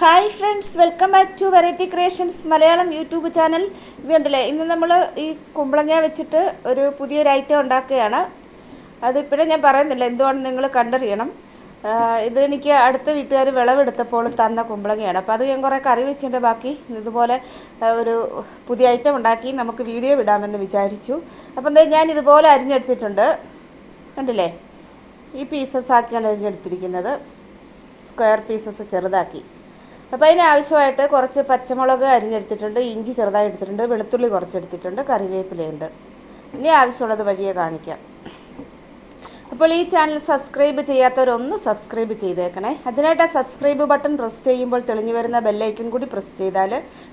Hi friends welcome back to Variety Creations Malayalam YouTube channel ഇത് കണ്ടില്ലേ ഇന്ന് നമ്മൾ ഈ കുമ്പളങ്ങ വെച്ചിട്ട് ഒരു പുതിയൊരു ഐറ്റം ഉണ്ടാക്കുകയാണ്. അതിപ്പോഴും ഞാൻ പറയുന്നില്ല എന്തുവാണെന്ന് നിങ്ങൾ കണ്ടറിയണം. ഇത് എനിക്ക് അടുത്ത വീട്ടുകാർ വിളവെടുത്തപ്പോൾ തന്ന കുമ്പളങ്ങയാണ്. അപ്പോൾ അത് ഞാൻ കുറേ കറി വെച്ചിട്ട് ബാക്കി ഇതുപോലെ ഒരു പുതിയ ഐറ്റം ഉണ്ടാക്കി നമുക്ക് വീഡിയോ വിടാമെന്ന് വിചാരിച്ചു. അപ്പം എന്താ ഞാൻ ഇതുപോലെ അരിഞ്ഞെടുത്തിട്ടുണ്ട്. കണ്ടില്ലേ? ഈ പീസസ് ആക്കിയാണ് അരിഞ്ഞെടുത്തിരിക്കുന്നത്. സ്ക്വയർ പീസസ് ചെറുതാക്കി. അപ്പോൾ അതിനാവശ്യമായിട്ട് കുറച്ച് പച്ചമുളക് അരിഞ്ഞെടുത്തിട്ടുണ്ട് ഇഞ്ചി ചെറുതായി എടുത്തിട്ടുണ്ട് വെളുത്തുള്ളി കുറച്ചെടുത്തിട്ടുണ്ട് കറിവേപ്പിലയുണ്ട്. ഇനി ആവശ്യമുള്ളത് വഴിയെ കാണിക്കാം. അപ്പോൾ ഈ ചാനൽ സബ്സ്ക്രൈബ് ചെയ്യാത്തവരൊന്ന് സബ്സ്ക്രൈബ് ചെയ്തേക്കണേ. അതിനായിട്ട് ആ സബ്സ്ക്രൈബ് ബട്ടൺ പ്രസ് ചെയ്യുമ്പോൾ തെളിഞ്ഞു വരുന്ന ബെല്ലൈക്കൺ കൂടി പ്രസ് ചെയ്താൽ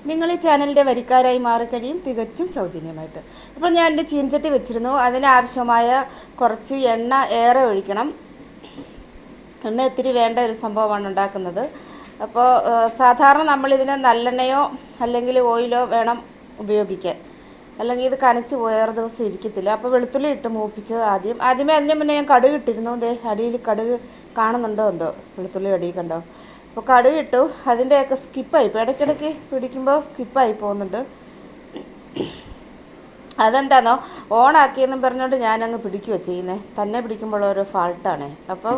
നിങ്ങൾ ഈ ചാനലിന്റെ വരിക്കാരായി മാറിക്കഴിയും തികച്ചും സൗജന്യമായിട്ട്. അപ്പോൾ ഞാൻ എന്റെ ചീൻചട്ടി വെച്ചിരുന്നു. അതിനാവശ്യമായ കുറച്ച് എണ്ണ ഏറെ ഒഴിക്കണം. എണ്ണ ഇത്തിരി വേണ്ട ഒരു സംഭവമാണ് ഉണ്ടാക്കുന്നത്. അപ്പോൾ സാധാരണ നമ്മളിതിന് നല്ലെണ്ണയോ അല്ലെങ്കിൽ ഓയിലോ വേണം ഉപയോഗിക്കാൻ. അല്ലെങ്കിൽ ഇത് കനച്ച് വേറെ ദിവസം ഇരിക്കത്തില്ല. അപ്പോൾ വെളുത്തുള്ളി ഇട്ട് മൂപ്പിച്ച് ആദ്യം. ആദ്യമേ അതിന് മുന്നേ ഞാൻ കടുക് ഇട്ടിരുന്നു. ദേ അടിയിൽ കടുക് കാണുന്നുണ്ടോ എന്തോ? വെളുത്തുള്ളി അടിയിൽ കണ്ടോ? അപ്പോൾ കടുക് ഇട്ടു. അതിന്റെയൊക്കെ സ്കിപ്പായി ഇപ്പോൾ ഇടയ്ക്കിടയ്ക്ക് പിടിക്കുമ്പോൾ സ്കിപ്പായി പോകുന്നുണ്ട്. അതെന്താണോ ഓണാക്കിയെന്ന് പറഞ്ഞുകൊണ്ട് ഞാനങ്ങ് പിടിക്കുകയോ ചെയ്യുന്നത് തന്നെ പിടിക്കുമ്പോൾ ഓരോ ഫാൾട്ടാണ് അപ്പോൾ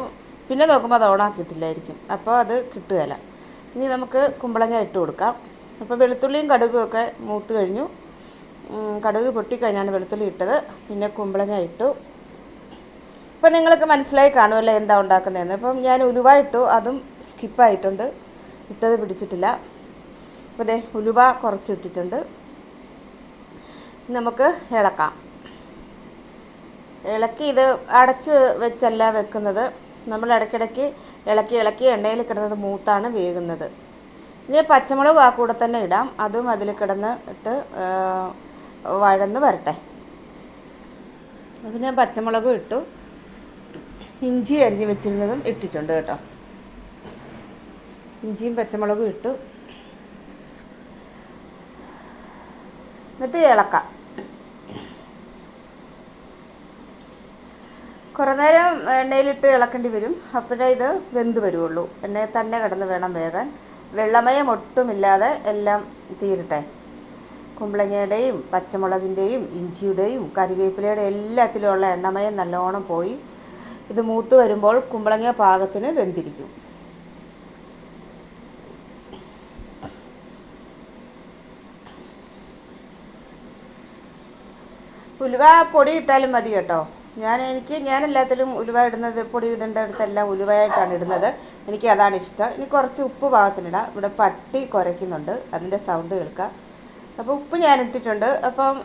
പിന്നെ നോക്കുമ്പോൾ അത് ഓണാക്കിയിട്ടില്ലായിരിക്കും. അപ്പോൾ അത് കിട്ടുകയില്ല ഇനി നമുക്ക് കുമ്പളങ്ങ ഇട്ട് കൊടുക്കാം. അപ്പോൾ വെളുത്തുള്ളിയും കടുകും ഒക്കെ മൂത്ത് കഴിഞ്ഞു. കടുക് പൊട്ടിക്കഴിഞ്ഞാണ് വെളുത്തുള്ളി ഇട്ടത്. പിന്നെ കുമ്പളങ്ങ ഇട്ടു. ഇപ്പം നിങ്ങൾക്ക് മനസ്സിലായി കാണുമല്ലോ എന്താ ഉണ്ടാക്കുന്നതെന്ന്. ഇപ്പം ഞാൻ ഉലുവ ഇട്ടു അതും സ്കിപ്പായിട്ടുണ്ട് ഇട്ടത് പിടിച്ചിട്ടില്ല. അപ്പോൾ ദേ ഉലുവ കുറച്ച് ഇട്ടിട്ടുണ്ട്. നമുക്ക് ഇളക്കാം. ഇളക്കി ഇത് അടച്ച് വെച്ചല്ല വെക്കുന്നത്. നമ്മൾ ഇടയ്ക്കിടയ്ക്ക് ഇളക്കി ഇളക്കി എണ്ണയിൽ കിടന്നത് മൂത്താണ് വേകുന്നത്. ഇനി പച്ചമുളക് ആ കൂടെ തന്നെ ഇടാം. അതും അതിൽ കിടന്ന് ഇട്ട് വഴന്ന് വരട്ടെ. അപ്പോൾ ഞാൻ പച്ചമുളകും ഇട്ടു. ഇഞ്ചി അരിഞ്ഞ് വെച്ചിരുന്നതും ഇട്ടിട്ടുണ്ട് കേട്ടോ. ഇഞ്ചിയും പച്ചമുളകും ഇട്ടു. എന്നിട്ട് ഇളക്കാം കുറേ നേരം എണ്ണയിലിട്ട് ഇളക്കേണ്ടി വരും. അപ്പോഴേ ഇത് വെന്ത് വരുള്ളൂ എണ്ണയിൽ തന്നെ കിടന്ന് വേണം വേകാൻ. വെള്ളമയം ഒട്ടുമില്ലാതെ എല്ലാം തീരട്ടെ. കുമ്പളങ്ങയുടെയും പച്ചമുളകിന്റെയും ഇഞ്ചിയുടെയും കറിവേപ്പിലയുടെ എല്ലാത്തിലുമുള്ള എണ്ണമയം നല്ലോണം പോയി ഇത് മൂത്ത് വരുമ്പോൾ കുമ്പളങ്ങ പാകത്തിന് വെന്തിരിക്കും. ഉലുവ പൊടി ഇട്ടാലും മതി കേട്ടോ. ഞാൻ എനിക്ക് ഞാൻ എല്ലാത്തിലും ഉലുവ ഇടുന്നത് പൊടി ഇടേണ്ടടുത്തെല്ലാം ഉലുവയായിട്ടാണ് ഇടുന്നത്. എനിക്ക് അതാണ് ഇഷ്ടം. ഇനി കുറച്ച് ഉപ്പ് പാകത്തിനിടാം. ഇവിടെ പട്ടി കുരയ്ക്കുന്നുണ്ട്. അതിന്റെ സൗണ്ട് കേൾക്കാം. അപ്പോൾ ഉപ്പ് ഞാൻ ഇട്ടിട്ടുണ്ട്. അപ്പം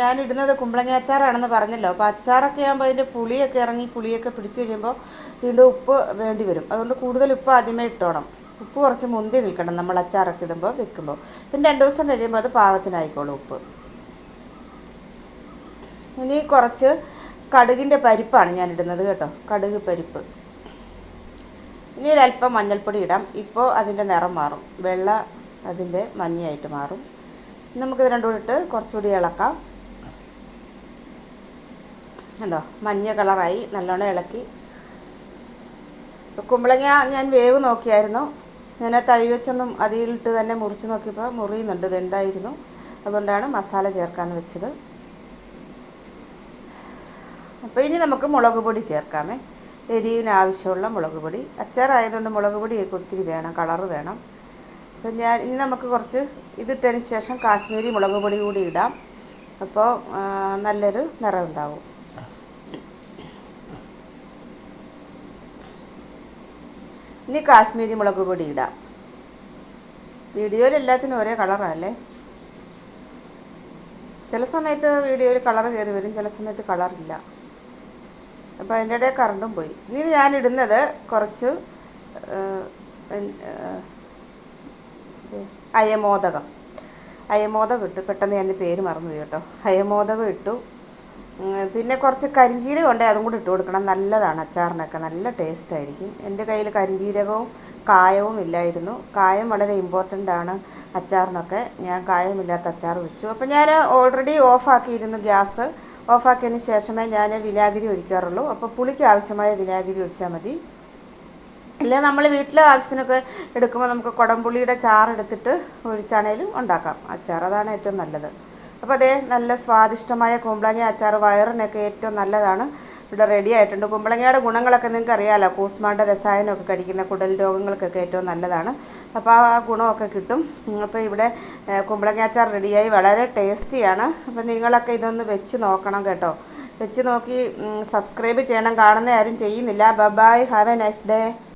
ഞാൻ ഇടുന്നത് കുമ്പളങ്ങ അച്ചാറാണെന്ന് പറഞ്ഞല്ലോ. അപ്പോൾ അച്ചാറൊക്കെ ആകുമ്പോൾ അതിന്റെ പുളിയൊക്കെ ഇറങ്ങി പുളിയൊക്കെ പിടിച്ച് കഴിയുമ്പോൾ വീണ്ടും ഉപ്പ് വേണ്ടി വരും. അതുകൊണ്ട് കൂടുതൽ ഉപ്പ് ആദ്യമേ ഇട്ടോണം. ഉപ്പ് കുറച്ച് മുന്തി നിൽക്കണം നമ്മൾ അച്ചാറൊക്കെ ഇടുമ്പോൾ വെക്കുമ്പോൾ പിന്നെ രണ്ട് ദിവസം കഴിയുമ്പോൾ അത് പാകത്തിനായിക്കോളും ഉപ്പ്. ഇനി കുറച്ച് കടുകിന്റെ പരിപ്പാണ് ഞാൻ ഇടുന്നത് കേട്ടോ. കടുക് പരിപ്പ്. ഇനി ഒരല്പം മഞ്ഞൾപ്പൊടി ഇടാം. ഇപ്പോൾ അതിന്റെ നിറം മാറും. വെള്ള അതിന്റെ മഞ്ഞയായിട്ട് മാറും. നമുക്കിത് രണ്ടും ഇട്ട് കുറച്ചുകൂടി ഇളക്കാം. കണ്ടോ? മഞ്ഞ കളറായി നല്ലോണം ഇളക്കി. കുമ്പളങ്ങ ഞാൻ വേവ് നോക്കിയായിരുന്നു. ഞാൻ ആ തവി വെച്ചൊന്നും അതിലിട്ട് തന്നെ മുറിച്ച് നോക്കിയപ്പോൾ മുറിയുന്നുണ്ട് വെന്തായിരുന്നു. അതുകൊണ്ടാണ് മസാല ചേർക്കാമെന്ന് വെച്ചത്. അപ്പോൾ ഇനി നമുക്ക് മുളക് പൊടി ചേർക്കാമേ. എരിവിന് ആവശ്യമുള്ള മുളക് പൊടി. അച്ചാറായതുകൊണ്ട് മുളക് പൊടിയൊക്കെ ഒത്തിരി വേണം കളറ് വേണം. അപ്പം ഞാൻ ഇനി നമുക്ക് കുറച്ച് ഇതിട്ടതിന് ശേഷം കാശ്മീരി മുളക് പൊടി കൂടി ഇടാം. അപ്പോൾ നല്ലൊരു നിറം ഉണ്ടാവും ഇനി കാശ്മീരി മുളക് പൊടി ഇടാം. വീഡിയോയിൽ എല്ലാത്തിനും ഒരേ കളറല്ലേ? ചില സമയത്ത് വീഡിയോയിൽ കളർ കയറി വരും ചില സമയത്ത് കളറില്ല. അപ്പോൾ അതിന്റെ ഇടയിൽ കറണ്ടും പോയി. ഇനി ഞാനിടുന്നത് കുറച്ച് അയമോദകം. അയമോദകം ഇട്ടു. പെട്ടെന്ന് ഞാൻ പേര് മറന്നു കേട്ടോ. അയമോദകം ഇട്ടു. പിന്നെ കുറച്ച് കരിഞ്ചീരകം ഉണ്ടെങ്കിൽ അതും കൂടി ഇട്ട് കൊടുക്കണം. നല്ലതാണ് അച്ചാറിനൊക്കെ. നല്ല ടേസ്റ്റ് ആയിരിക്കും. എന്റെ കയ്യിൽ കരിഞ്ചീരകവും കായവും ഇല്ലായിരുന്നു. കായം വളരെ ഇമ്പോർട്ടന്റ് ആണ് അച്ചാറിനൊക്കെ. ഞാൻ കായമില്ലാത്ത അച്ചാർ വെച്ചു. അപ്പോൾ ഞാൻ ഓൾറെഡി ഓഫാക്കിയിരുന്നു ഗ്യാസ്. ഓഫാക്കിയതിന് ശേഷമേ ഞാൻ വിനാഗിരി ഒഴിക്കാറുള്ളൂ. അപ്പോൾ പുളിക്ക് ആവശ്യമായ വിനാഗിരി ഒഴിച്ചാൽ മതി. ഇല്ല നമ്മൾ വീട്ടിലെ ആവശ്യത്തിനൊക്കെ എടുക്കുമ്പോൾ നമുക്ക് കുടംപുളിയുടെ ചാറെടുത്തിട്ട് ഒഴിച്ചാണേലും ഉണ്ടാക്കാം. അച്ചാർ അതാണ് ഏറ്റവും നല്ലത്. അപ്പോൾ അതേ നല്ല സ്വാദിഷ്ടമായ കുമ്പളങ്ങ അച്ചാർ വയറിനൊക്കെ ഏറ്റവും നല്ലതാണ്. ഇവിടെ റെഡി ആയിട്ടുണ്ട്. കുമ്പളങ്ങയുടെ ഗുണങ്ങളൊക്കെ നിങ്ങൾക്ക് അറിയാമല്ലോ കൂസ്മാണ്ട രസായനമൊക്കെ കഴിക്കുന്ന കുടൽ രോഗങ്ങൾക്കൊക്കെ ഏറ്റവും നല്ലതാണ്. അപ്പോൾ ആ ഗുണമൊക്കെ കിട്ടും. അപ്പോൾ ഇവിടെ കുമ്പളങ്ങാച്ചാർ റെഡിയായി. വളരെ ടേസ്റ്റിയാണ്. അപ്പോൾ നിങ്ങളൊക്കെ ഇതൊന്ന് വെച്ച് നോക്കണം കേട്ടോ. വെച്ച് നോക്കി സബ്സ്ക്രൈബ് ചെയ്യണം. കാണുന്ന ആരും ചെയ്യുന്നില്ല. Bye bye have a nice day